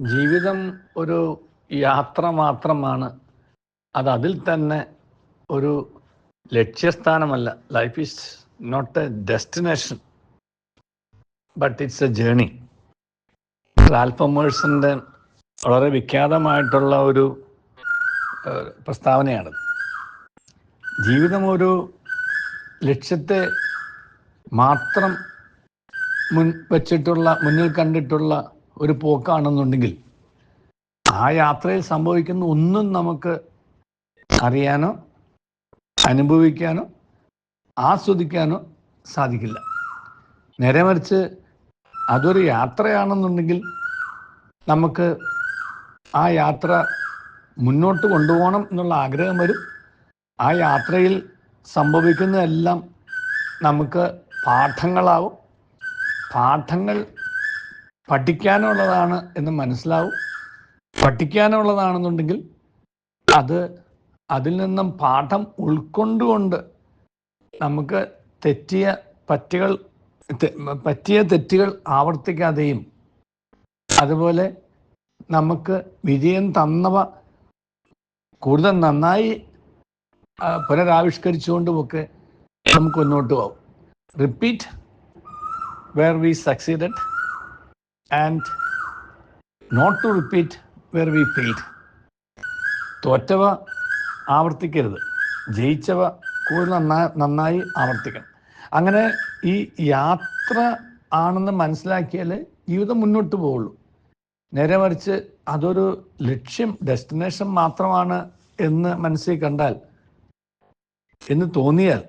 ജീവിതം ഒരു യാത്ര മാത്രമാണ്. അത് അതിൽ തന്നെ ഒരു ലക്ഷ്യസ്ഥാനമല്ല. Life is not a destination but it's a journey ആൽഫമേഴ്സിന്റെ വളരെ വിഖ്യാതമായിട്ടുള്ള ഒരു പ്രസ്താവനയാണ് ജീവിതം ഒരു ലക്ഷ്യത്തെ മാത്രം മുൻ വച്ചിട്ടുള്ള മുന്നിൽ കണ്ടിട്ടുള്ള ഒരു പോക്കാണെന്നുണ്ടെങ്കിൽ ആ യാത്രയിൽ സംഭവിക്കുന്ന ഒന്നും നമുക്ക് അറിയാനോ അനുഭവിക്കാനോ ആസ്വദിക്കാനോ സാധിക്കില്ല. നേരെ മറിച്ച് അതൊരു യാത്രയാണെന്നുണ്ടെങ്കിൽ നമുക്ക് ആ യാത്ര മുന്നോട്ട് കൊണ്ടുപോകണം എന്നുള്ള ആഗ്രഹം വരും. ആ യാത്രയിൽ സംഭവിക്കുന്നതെല്ലാം നമുക്ക് പാഠങ്ങളാവും. പാഠങ്ങൾ പഠിക്കാനുള്ളതാണ് എന്ന് മനസ്സിലാവും. പഠിക്കാനുള്ളതാണെന്നുണ്ടെങ്കിൽ അത് അതിൽ നിന്നും പാഠം ഉൾക്കൊണ്ടുകൊണ്ട് നമുക്ക് തെറ്റിയ പറ്റുകൾ പറ്റിയ തെറ്റുകൾ ആവർത്തിക്കാതെയും അതുപോലെ നമുക്ക് വിജയം തന്നവ കൂടുതൽ നന്നായി പുനരാവിഷ്കരിച്ചുകൊണ്ടുമൊക്കെ നമുക്ക് മുന്നോട്ട് പോകും. Repeat where we succeeded and not to repeat where we failed തോറ്റവ ആവർത്തിക്കരുത്. ജയിച്ചവ കൂടുതൽ നന്നായി നന്നായി ആവർത്തിക്കണം. അങ്ങനെ ഈ യാത്ര ആണെന്ന് മനസ്സിലാക്കിയാൽ ജീവിതം മുന്നോട്ട് പോവുള്ളൂ. നേരെ മറിച്ച് അതൊരു ലക്ഷ്യം ഡെസ്റ്റിനേഷൻ മാത്രമാണ് എന്ന് മനസ്സിൽ കണ്ടാൽ എന്ന് തോന്നിയാൽ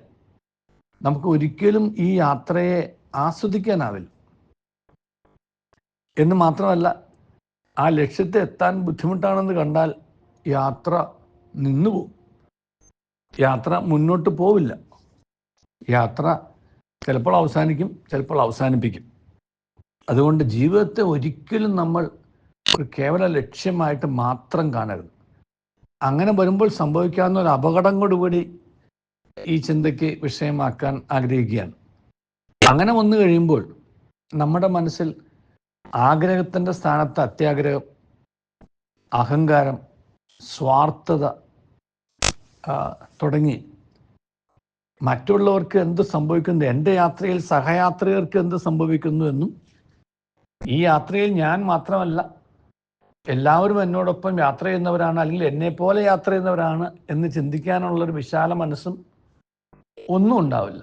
നമുക്ക് ഒരിക്കലും ഈ യാത്രയെ ആസ്വദിക്കാനാവില്ല. എന്ന് മാത്രമല്ല ആ ലക്ഷ്യത്തെ എത്താൻ ബുദ്ധിമുട്ടാണെന്ന് കണ്ടാൽ യാത്ര നിന്നുപോകും. യാത്ര മുന്നോട്ട് പോവില്ല. യാത്ര ചിലപ്പോൾ അവസാനിക്കും ചിലപ്പോൾ അവസാനിപ്പിക്കും. അതുകൊണ്ട് ജീവിതത്തെ ഒരിക്കലും നമ്മൾ ഒരു കേവല ലക്ഷ്യമായിട്ട് മാത്രം കാണരുത്. അങ്ങനെ വരുമ്പോൾ സംഭവിക്കാവുന്ന ഒരു അപകടം കൂടി ഈ ചിന്തയ്ക്ക് വിഷയമാക്കാൻ ആഗ്രഹിക്കുകയാണ്. അങ്ങനെ വന്നു കഴിയുമ്പോൾ നമ്മുടെ മനസ്സിൽ ആഗ്രഹത്തിന്റെ സ്ഥാനത്ത് അത്യാഗ്രഹം അഹങ്കാരം സ്വാർത്ഥത തുടങ്ങി. മറ്റുള്ളവർക്ക് എന്ത് സംഭവിക്കുന്നു എന്റെ യാത്രയിൽ സഹയാത്രികർക്ക് എന്ത് സംഭവിക്കുന്നു എന്നും ഈ യാത്രയിൽ ഞാൻ മാത്രമല്ല എല്ലാവരും എന്നോടൊപ്പം യാത്ര ചെയ്യുന്നവരാണ് അല്ലെങ്കിൽ എന്നെ പോലെ യാത്ര ചെയ്യുന്നവരാണ് എന്ന് ചിന്തിക്കാനുള്ള ഒരു വിശാല മനസ്സും ഒന്നും ഉണ്ടാവില്ല.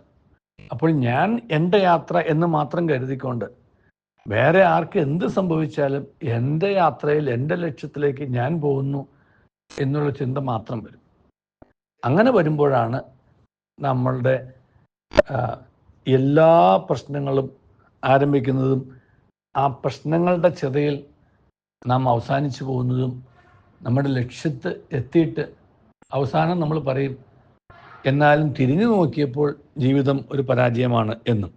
അപ്പോൾ ഞാൻ എന്റെ യാത്ര എന്ന് മാത്രം കരുതിക്കൊണ്ട് വേറെ ആർക്ക് എന്ത് സംഭവിച്ചാലും എന്റെ യാത്രയിൽ എന്റെ ലക്ഷ്യത്തിലേക്ക് ഞാൻ പോകുന്നു എന്നുള്ള ചിന്ത മാത്രം വരും. അങ്ങനെ വരുമ്പോഴാണ് നമ്മളുടെ എല്ലാ പ്രശ്നങ്ങളും ആരംഭിക്കുന്നതും ആ പ്രശ്നങ്ങളുടെ ചെതയിൽ നാം അവസാനിച്ചു പോകുന്നതും നമ്മുടെ ലക്ഷ്യത്ത് എത്തിയിട്ട് അവസാനം നമ്മൾ പറയും എന്നാലും തിരിഞ്ഞു നോക്കിയപ്പോൾ ജീവിതം ഒരു പരാജയമാണ് എന്നും.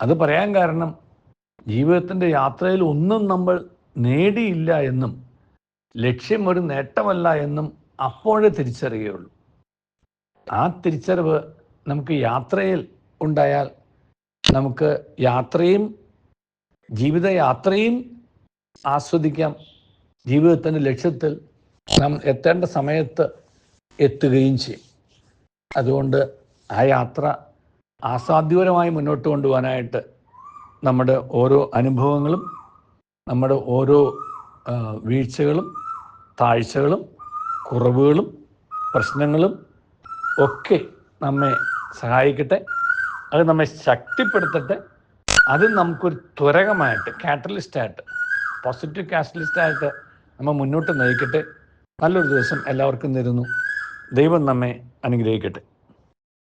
അത് പറയാൻ കാരണം ജീവിതത്തിന്റെ യാത്രയിൽ ഒന്നും നമ്മൾ നേടിയില്ല എന്നും ലക്ഷ്യം ഒരു നേട്ടമല്ല എന്നും അപ്പോഴേ തിരിച്ചറിയുകയുള്ളൂ. ആ തിരിച്ചറിവ് നമുക്ക് യാത്രയിൽ ഉണ്ടായാൽ നമുക്ക് യാത്രയും ജീവിതയാത്രയും ആസ്വദിക്കാം. ജീവിതത്തിന്റെ ലക്ഷ്യത്തിൽ നാം എത്തേണ്ട സമയത്ത് എത്തുകയും ചെയ്യും. അതുകൊണ്ട് ആ യാത്ര ആസാദ്യപരമായി മുന്നോട്ട് കൊണ്ടുപോകാനായിട്ട് നമ്മുടെ ഓരോ അനുഭവങ്ങളും നമ്മുടെ ഓരോ വീഴ്ചകളും താഴ്ചകളും കുറവുകളും പ്രശ്നങ്ങളും ഒക്കെ നമ്മെ സഹായിക്കട്ടെ. അത് നമ്മെ ശക്തിപ്പെടുത്തട്ടെ. അത് നമുക്കൊരു ത്വരകമായിട്ട് കാറ്റലിസ്റ്റായിട്ട് പോസിറ്റീവ് കാറ്റലിസ്റ്റായിട്ട് നമ്മൾ മുന്നോട്ട് നയിക്കട്ടെ. നല്ലൊരു ദിവസം എല്ലാവർക്കും തരുന്നു ദൈവം നമ്മെ അനുഗ്രഹിക്കട്ടെ.